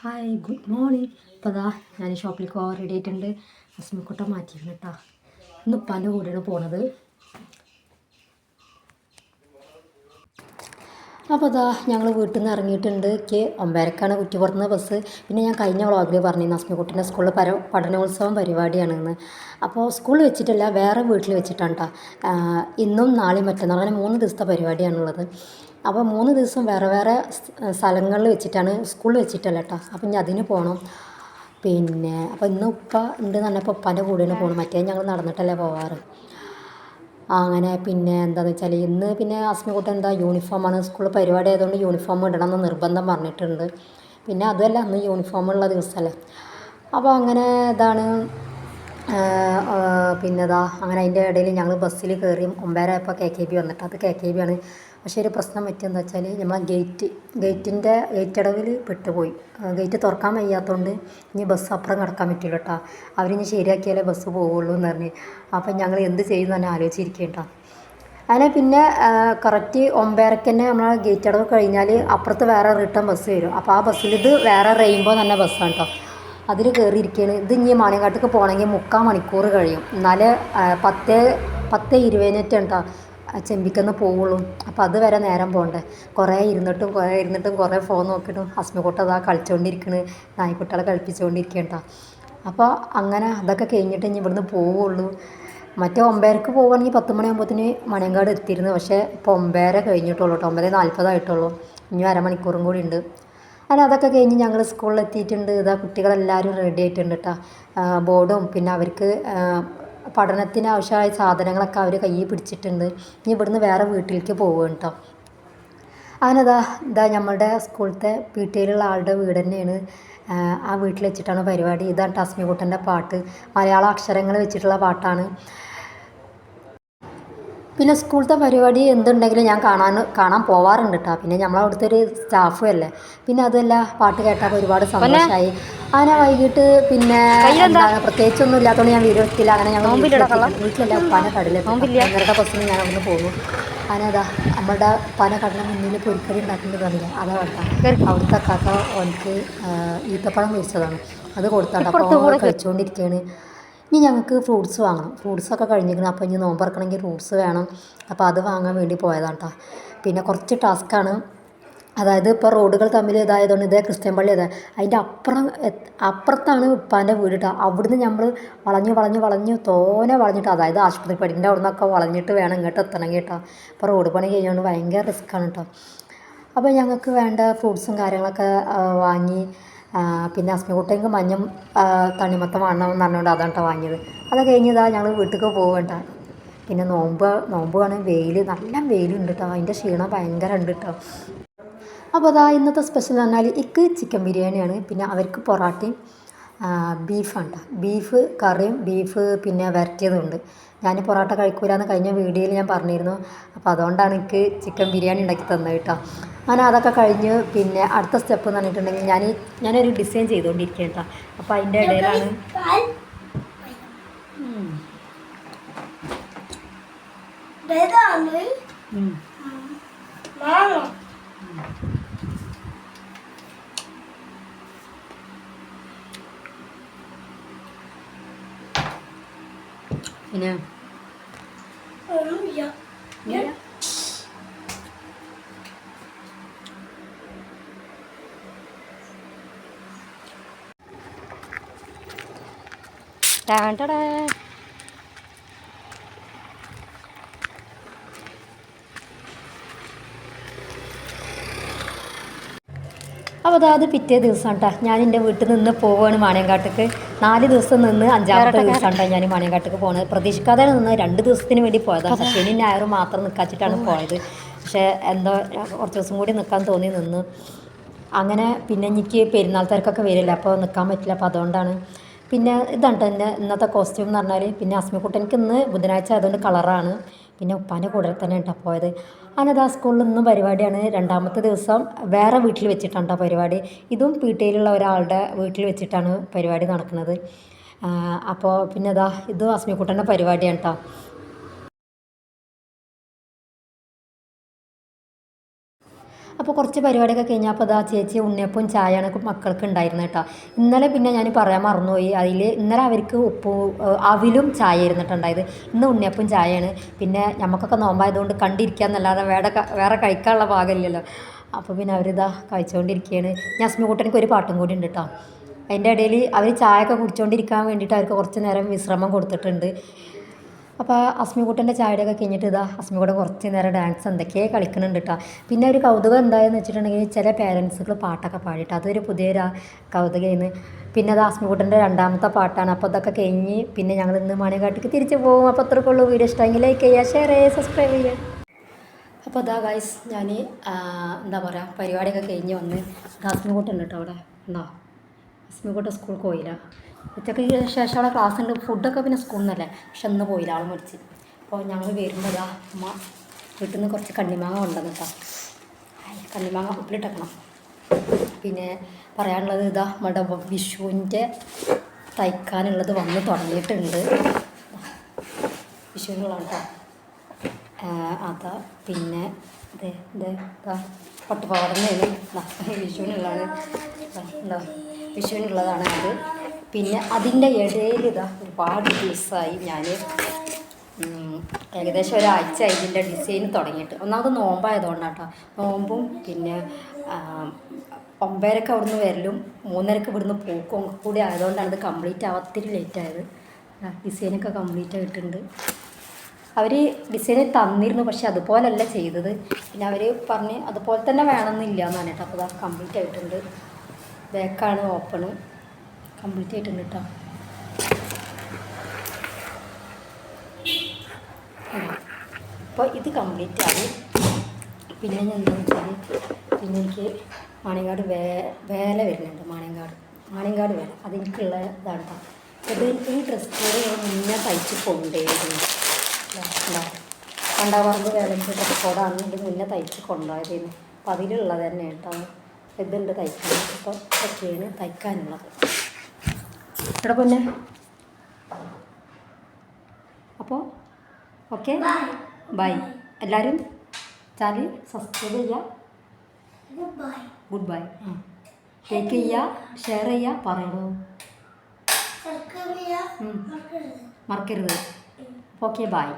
Hi good morning ഇപ്പോൾ അതാ ഞാൻ ഷോപ്പിലേക്ക് പോകാൻ റെഡി ആയിട്ടുണ്ട്. അസ്മിക്കുട്ട മാറ്റിയിരുന്നു കേട്ടോ ഇന്ന് ഉപ്പാന്റെ കൂടെയാണ് പോണത്. അപ്പോൾ അതാ ഞങ്ങൾ വീട്ടിൽ നിന്ന് ഇറങ്ങിയിട്ടുണ്ട്. എനിക്ക് ഒമ്പരക്കാണ് കുറ്റി പുറത്തുന്ന ബസ് പിന്നെ ഞാൻ കഴിഞ്ഞ വ്ളോഗിൽ പറഞ്ഞിരുന്നു അസ്മിക്കുട്ടിന്റെ സ്കൂളിൽ പര പഠനോത്സവം പരിപാടിയാണെന്ന്. അപ്പോൾ സ്കൂളിൽ വെച്ചിട്ടല്ല വേറെ വീട്ടിൽ വെച്ചിട്ടാണ് കേട്ടോ ഇന്നും നാളെയും മറ്റന്നാൾ അങ്ങനെ മൂന്ന് ദിവസത്തെ പരിപാടിയാണുള്ളത്. അപ്പോൾ മൂന്ന് ദിവസം വേറെ വേറെ സ്ഥലങ്ങളിൽ വെച്ചിട്ടാണ് സ്കൂളിൽ വെച്ചിട്ടല്ല കേട്ടോ. അപ്പം ഇനി അതിന് പോകണം. പിന്നെ അപ്പോൾ ഇന്ന് ഉപ്പ ഉണ്ട് എന്ന് പറഞ്ഞപ്പോൾ ഉപ്പാന്റെ കൂടെയാണ് പോകണം. മറ്റേ ഞങ്ങൾ നടന്നിട്ടല്ലേ പോവാറ്. അങ്ങനെ പിന്നെ എന്താണെന്ന് വെച്ചാൽ ഇന്ന് പിന്നെ അസ്മിക്കുട്ടൻ എന്താ യൂണിഫോമാണ് സ്കൂളിൽ പരിപാടി ആയതുകൊണ്ട് യൂണിഫോം ഇടണം എന്ന് നിർബന്ധം പറഞ്ഞിട്ടുണ്ട്. പിന്നെ അതുമല്ല അന്ന് യൂണിഫോം ഉള്ള ദിവസമല്ലേ. അപ്പോൾ അങ്ങനെ ഇതാണ് പിന്നെ ദാ അങ്ങനെ അതിന്റെ ഇടയിൽ ഞങ്ങൾ ബസ്സിൽ കയറി ഒമ്പതരായപ്പോൾ കെ കെ ബി വന്നിട്ട്. അത് കെ കെ ബി ആണ്. പക്ഷേ ഒരു പ്രശ്നം പറ്റിയെന്ന് വെച്ചാൽ നമ്മൾ ഗേറ്റ് ഗേറ്റിന്റെ ഗേറ്റ് അടവിൽ പെട്ടുപോയി. ഗേറ്റ് തുറക്കാൻ വയ്യാത്തതുകൊണ്ട് ഇനി ബസ് അപ്പുറം കിടക്കാൻ പറ്റില്ല കേട്ടോ അവരിനി ശരിയാക്കിയാലേ ബസ് പോവുള്ളൂ എന്ന് പറഞ്ഞ്. അപ്പം ഞങ്ങൾ എന്ത് ചെയ്യും തന്നെ ആലോചിച്ചിരിക്കേണ്ട അങ്ങനെ പിന്നെ കറക്റ്റ് ഒമ്പതരക്ക് തന്നെ നമ്മൾ ഗേറ്റ് അടവ് കഴിഞ്ഞാൽ അപ്പുറത്ത് വേറെ റിട്ടേൺ ബസ് വരും. അപ്പോൾ ആ ബസ്സിൽ ഇത് വേറെ റെയിൻബോ തന്നെ ബസ്സാണ് കേട്ടോ അതിൽ കയറിയിരിക്കുകയാണ് ഇത് ഇനി മാണിയങ്കാട്ടേക്ക് പോകണമെങ്കിൽ മുക്കാൽ മണിക്കൂർ കഴിയും. എന്നാലേ പത്ത് പത്ത് ഇരുപതിനേറ്റ് കേട്ടോ ചെമ്പിക്കന്ന് പോവുള്ളൂ. അപ്പം അത് വരെ നേരം പോകണ്ടേ കുറേ ഇരുന്നിട്ടും കുറേ ഇരുന്നിട്ടും കുറേ ഫോൺ നോക്കിയിട്ടും ഹസ്മിക്കുട്ട അതാ കളിച്ചുകൊണ്ടിരിക്കണ് നായ്ക്കുട്ടികളെ കളിപ്പിച്ചുകൊണ്ടിരിക്കുകയാണ് കേട്ടോ അപ്പോൾ അങ്ങനെ അതൊക്കെ കഴിഞ്ഞിട്ട് ഇനി ഇവിടുന്ന് പോവുള്ളൂ. മറ്റേ ഒമ്പതരക്ക് പോവുകയാണെങ്കിൽ പത്ത് മണിയാകുമ്പോഴത്തേന് മണിയങ്കാട് എത്തിയിരുന്നു. പക്ഷേ ഇപ്പോൾ ഒമ്പതര കഴിഞ്ഞിട്ടുള്ളൂ കേട്ടോ ഒമ്പത് നാൽപ്പതായിട്ടുള്ളൂ ഇനി അരമണിക്കൂറും കൂടി ഉണ്ട്. അങ്ങനെ അതൊക്കെ കഴിഞ്ഞ് ഞങ്ങൾ സ്കൂളിൽ എത്തിയിട്ടുണ്ട് ഇതാ കുട്ടികളെല്ലാവരും റെഡി ആയിട്ടുണ്ട് കേട്ടോ ബോർഡും പിന്നെ അവർക്ക് പഠനത്തിന് ആവശ്യമായ സാധനങ്ങളൊക്കെ അവർ കയ്യിൽ പിടിച്ചിട്ടുണ്ട്. ഇനി ഇവിടുന്ന് വേറെ വീട്ടിലേക്ക് പോവുക കേട്ടോ അങ്ങനെ ഇതാ ഇതാ നമ്മളുടെ സ്കൂളത്തെ പി ടി ആളുടെ വീട് തന്നെയാണ്. ആ വീട്ടിൽ വെച്ചിട്ടാണ് പരിപാടി. ഇതാണ് ടസ്മിക്കുട്ടന്റെ പാട്ട്. മലയാള അക്ഷരങ്ങൾ വെച്ചിട്ടുള്ള പാട്ടാണ്. പിന്നെ സ്കൂളത്തെ പരിപാടി എന്തുണ്ടെങ്കിലും ഞാൻ കാണാൻ കാണാൻ പോവാറുണ്ട് കേട്ടോ പിന്നെ നമ്മളവിടുത്തെ ഒരു സ്റ്റാഫും അല്ലേ. പിന്നെ അതല്ല പാട്ട് കേട്ടപ്പോൾ ഒരുപാട് സന്തോഷമായി അങ്ങനെ വൈകിട്ട് പിന്നെ എന്താണ് പ്രത്യേകിച്ചൊന്നും ഇല്ലാത്തതുകൊണ്ട് ഞാൻ വീഡിയോ എടുത്തില്ല. അങ്ങനെ ഞങ്ങൾ വീട്ടിലല്ല ഉപ്പാനെ കടയിലേക്ക് അങ്ങനത്തെ ബസ്സിന് ഞാൻ അവിടെ പോകുന്നു. അങ്ങനെ അതാ നമ്മുടെ പന കടല മുന്നിൽ പൊരിക്കടി ഉണ്ടാക്കിയിട്ട് തന്നെ അതാ വേണ്ട അവിടുത്തെ കാക്ക ഓനക്ക് ഈത്തപ്പഴം മേടിച്ചതാണ് അത് കൊടുത്താട്ടോ. അപ്പോൾ കഴിച്ചുകൊണ്ടിരിക്കുകയാണ് ഇനി ഞങ്ങൾക്ക് ഫ്രൂട്ട്സ് വാങ്ങണം. ഫ്രൂട്ട്സൊക്കെ കഴിഞ്ഞിരിക്കണം അപ്പോൾ ഇനി നോമ്പ് ഇറക്കണമെങ്കിൽ ഫ്രൂട്ട്സ് വേണം. അപ്പോൾ അത് വാങ്ങാൻ വേണ്ടി പോയതാണ് കേട്ടോ പിന്നെ കുറച്ച് ടാസ്ക്കാണ് അതായത് ഇപ്പോൾ റോഡുകൾ തമ്മിൽ ഇതായതുകൊണ്ട് ഇതേ ക്രിസ്ത്യൻ പള്ളി ഇതാ അതിന്റെ അപ്പുറം അപ്പുറത്താണ് ഉപ്പാന്റെ വീട് കേട്ടോ അവിടുന്ന് നമ്മൾ വളഞ്ഞ് വളഞ്ഞ് വളഞ്ഞ് തോനെ വളഞ്ഞിട്ട് അതായത് ആശുപത്രി പടിന്റെ അവിടെ നിന്നൊക്കെ വളഞ്ഞിട്ട് വേണം ഇങ്ങോട്ട് എത്തണം കേട്ടോ അപ്പോൾ റോഡ് പണി കഴിഞ്ഞുകൊണ്ട് ഭയങ്കര റിസ്ക്കാണ് കേട്ടോ അപ്പോൾ ഞങ്ങൾക്ക് വേണ്ട ഫ്രൂട്ട്സും കാര്യങ്ങളൊക്കെ വാങ്ങി പിന്നെ അസ്മിക്കുട്ടയ്ക്ക് മഞ്ഞും തണ്ണിമത്തം വേണം എന്ന് പറഞ്ഞുകൊണ്ട് അതാണ് കേട്ടോ വാങ്ങിയത്. അത് കഴിഞ്ഞതാ ഞങ്ങൾ വീട്ടിലേക്ക് പോകണ്ട പിന്നെ നോമ്പ് നോമ്പ് കാണാൻ വെയിൽ നല്ല വെയിലുണ്ട് കേട്ടോ അതിന്റെ ക്ഷീണം ഭയങ്കര ഉണ്ട് കേട്ടോ അപ്പോൾ അതാ ഇന്നത്തെ സ്പെഷ്യൽ എന്ന് പറഞ്ഞാൽ ഇക്ക് ചിക്കൻ ബിരിയാണിയാണ്. പിന്നെ അവർക്ക് പൊറാട്ടയും ബീഫാണ് കേട്ടോ ബീഫ് കറിയും ബീഫ് പിന്നെ വരട്ടിയതുണ്ട് ഞാൻ പൊറോട്ട കഴിക്കൂലെന്ന് കഴിഞ്ഞ വീഡിയോയിൽ ഞാൻ പറഞ്ഞിരുന്നു. അപ്പോൾ അതുകൊണ്ടാണ് എനിക്ക് ചിക്കൻ ബിരിയാണി ഉണ്ടാക്കി തന്നത് കേട്ടോ. അങ്ങനെ അതൊക്കെ കഴിഞ്ഞ് പിന്നെ അടുത്ത സ്റ്റെപ്പ് എന്ന് പറഞ്ഞിട്ടുണ്ടെങ്കിൽ ഞാൻ ഞാനൊരു ഡിസൈൻ ചെയ്തുകൊണ്ടിരിക്കുകയാണ് കേട്ടോ. അപ്പോൾ അതിന്റെ ഇടയിലാണ് Nè. Ừ, gì vậy? Nhớ. Ta ta ta. അപ്പോൾ അതായത് പിറ്റേ ദിവസം കേട്ടോ ഞാൻ എന്റെ വീട്ടിൽ നിന്ന് പോവുകയാണ് മാണിയങ്കാട്ടേക്ക്. നാല് ദിവസം നിന്ന് അഞ്ചാമത്തെ ദിവസം കേട്ടോ ഞാൻ മാണിയങ്കാട്ടേക്ക് പോകുന്നത് പ്രതീക്ഷിക്കാതെ നിന്ന് രണ്ട് ദിവസത്തിന് വേണ്ടി പോയതാണ് ശനി ഞായറും മാത്രം നിൽക്കാച്ചിട്ടാണ് പോയത്. പക്ഷേ എന്തോ കുറച്ച് ദിവസം കൂടി നിൽക്കാൻ തോന്നി നിന്ന്. അങ്ങനെ പിന്നെ എനിക്ക് പെരുന്നാൾ തിരക്കൊക്കെ വരില്ല. അപ്പോൾ നിൽക്കാൻ പറ്റില്ല. അപ്പോൾ അതുകൊണ്ടാണ്. പിന്നെ ഇതാണ് എന്റെ ഇന്നത്തെ കോസ്റ്റ്യൂം എന്ന് പറഞ്ഞാൽ പിന്നെ അസ്മിക്കുട്ടനിക്ക് ഇന്ന് ബുധനാഴ്ച അതുകൊണ്ട് കളറാണ് പിന്നെ ഉപ്പാന്റെ കൂടെ തന്നെ കേട്ടോ പോയത്. അനദാ സ്കൂളിൽ നിന്നും പരിപാടിയാണ് രണ്ടാമത്തെ ദിവസം വേറെ വീട്ടിൽ വെച്ചിട്ടാണ് കേട്ടോ പരിപാടി. ഇതും പി ടിയിലുള്ള ഒരാളുടെ വീട്ടിൽ വെച്ചിട്ടാണ് പരിപാടി നടക്കുന്നത്. അപ്പോൾ പിന്നെ അതാ ഇതും അസ്മിക്കുട്ടന്റെ പരിപാടിയാണ് കേട്ടോ അപ്പോൾ കുറച്ച് പരിപാടിയൊക്കെ കഴിഞ്ഞാൽ അപ്പോൾ അതാ ചേച്ചി ഉണ്ണിയപ്പം ചായയാണ് മക്കൾക്ക് ഉണ്ടായിരുന്നത് കേട്ടോ ഇന്നലെ പിന്നെ ഞാൻ പറയാൻ മറന്നുപോയി. അതിൽ ഇന്നലെ അവർക്ക് ഉപ്പ് അവിലും ചായ ഇരുന്നിട്ടുണ്ടായത് ഇന്ന് ഉണ്ണിയപ്പം ചായയാണ്. പിന്നെ നമുക്കൊക്കെ നോമ്പായതുകൊണ്ട് കണ്ടിരിക്കുക എന്നല്ലാതെ വേറെ വേറെ കഴിക്കാനുള്ള ഭാഗമില്ലല്ലോ. അപ്പോൾ പിന്നെ അവരിതാ കഴിച്ചുകൊണ്ടിരിക്കുകയാണ് ഞാൻ കൂട്ടനിക്ക് ഒരു പാട്ടും കൂടി ഉണ്ട് കേട്ടോ അതിന്റെ ഇടയിൽ അവർ ചായയൊക്കെ കുടിച്ചുകൊണ്ടിരിക്കാൻ വേണ്ടിയിട്ട് അവർക്ക് കുറച്ച് നേരം വിശ്രമം കൊടുത്തിട്ടുണ്ട്. അപ്പോൾ അസ്മിക്കുട്ടന്റെ ചായയുടെയൊക്കെ കഴിഞ്ഞിട്ട് ഇതാ അസ്മികൂടെ കുറച്ച് നേരം ഡാൻസ് എന്തൊക്കെയോ കളിക്കുന്നുണ്ട് കേട്ടോ പിന്നെ ഒരു കൗതുകം എന്തായെന്ന് വെച്ചിട്ടുണ്ടെങ്കിൽ ചില പേരൻസുകൾ പാട്ടൊക്കെ പാടിയിട്ട് അതൊരു പുതിയൊരു കൗതുകയെന്ന് പിന്നെ അത് അസ്മിക്കുട്ടന്റെ രണ്ടാമത്തെ പാട്ടാണ്. അപ്പോൾ അതൊക്കെ കഴിഞ്ഞ് പിന്നെ ഞങ്ങൾ ഇന്ന് മണികാട്ടിക്ക് തിരിച്ചു പോകും. അപ്പോൾ അത്രക്കുള്ളൂ വീഡിയോ ഇഷ്ടമെങ്കിൽ ലൈക്ക് ചെയ്യുക ഷെയർ ചെയ്യുക സബ്സ്ക്രൈബ് ചെയ്യുക. അപ്പോൾ അതാ ഗൈസ് ഞാൻ എന്താ പറയുക പരിപാടിയൊക്കെ കഴിഞ്ഞ് വന്ന് അസ്മിക്കുട്ടുണ്ട് കേട്ടോ അവിടെ. ഉണ്ടോ അസ്മിക്കുട്ട സ്കൂളിൽ പോയില്ല. ഉച്ചയ്ക്ക് ശേഷം അവിടെ ക്ലാസ് ഉണ്ട്. ഫുഡൊക്കെ പിന്നെ സ്കൂളിൽ നിന്നല്ലേ പക്ഷെ ഇന്ന് പോയില്ല. ആൾ മരിച്ച്. അപ്പോൾ ഞങ്ങൾ വരുമ്പോൾ ഇതാ അമ്മ വീട്ടിൽ നിന്ന് കുറച്ച് കണ്ണിമാങ്ങ കൊണ്ടുവന്നു കേട്ടോ കണ്ണിമാങ്ങ ഉപ്പിലിട്ടക്കണം. പിന്നെ പറയാനുള്ളത് ഇതാ നമ്മുടെ വിഷുവിന്റെ തയ്ക്കാനുള്ളത് വന്ന് തുടങ്ങിയിട്ടുണ്ട്. വിഷുവിനുള്ളതാണ് കേട്ടോ അതാ പിന്നെ ഇത് ഇത് പട്ടുപാടുന്നതിന് വിഷുവിനുള്ളതാണ്. ഉണ്ടോ വിഷുവിനുള്ളതാണ് അത്. പിന്നെ അതിന്റെ ഇടയിൽ ഇതാ ഒരുപാട് ദിവസമായി ഞാൻ ഏകദേശം ഒരാഴ്ച ഇതിന്റെ ഡിസൈൻ തുടങ്ങിയിട്ട്. ഒന്നാമത് നോമ്പായതുകൊണ്ടാണ് കേട്ടോ നോമ്പും പിന്നെ ഒമ്പതരക്ക് അവിടുന്ന് വരലും മൂന്നരക്ക് ഇവിടുന്ന് പൂക്കും കൂടി ആയതുകൊണ്ടാണ് ഇത് കംപ്ലീറ്റ് ആവാൻ ലേറ്റ് ആയത്. ഡിസൈനൊക്കെ കംപ്ലീറ്റ് ആയിട്ടുണ്ട്. അവർ ഡിസൈൻ തന്നിരുന്നു പക്ഷെ അതുപോലല്ല ചെയ്തത്. പിന്നെ അവർ പറഞ്ഞ് അതുപോലെ തന്നെ വേണമെന്നില്ല എന്നാണ് കേട്ടോ അപ്പോൾ കംപ്ലീറ്റ് ആയിട്ടുണ്ട്. ബാക്കാണ് ഓപ്പണ് കംപ്ലീറ്റ് ആയിട്ടുണ്ട് കേട്ടോ അപ്പോൾ ഇത് കംപ്ലീറ്റ് ആയി. പിന്നെ ഞാൻ എന്താണെന്ന് വെച്ചാൽ പിന്നെ എനിക്ക് മാണിയങ്കാട് വേ വേല വരുന്നുണ്ട് മാണിയങ്കാട് മാണിയങ്കാട് വേല. അതെനിക്കുള്ള ഇതാണ് ഇത് ഈ ഡ്രസ് കോഡ് ഞാൻ മുന്നേ തയ്ച്ച് കൊണ്ടുപോയിരുന്നു. കണ്ടാപറമ്പ് വേലന്റെ ഡ്രസ് കോഡാണ് ഇത് മുന്നേ തയ്ച്ച് കൊണ്ടുപോയതായിരുന്നു അപ്പോൾ അതിലുള്ളത് തന്നെ കേട്ടോ ഇതുണ്ട് തയ്ക്കാൻ. അപ്പോൾ ഒക്കെയാണ് തയ്ക്കാനുള്ളത്. ഇവിടെ പിന്നെ. അപ്പോൾ ഓക്കെ? ബൈ. എല്ലാവരും ചാനൽ സബ്സ്ക്രൈബ് ചെയ്യുക ഗുഡ് ബൈ. ലൈക്ക് ചെയ്യുക ഷെയർ ചെയ്യുക പറയണോ. മറക്കരുത്. Okay bye.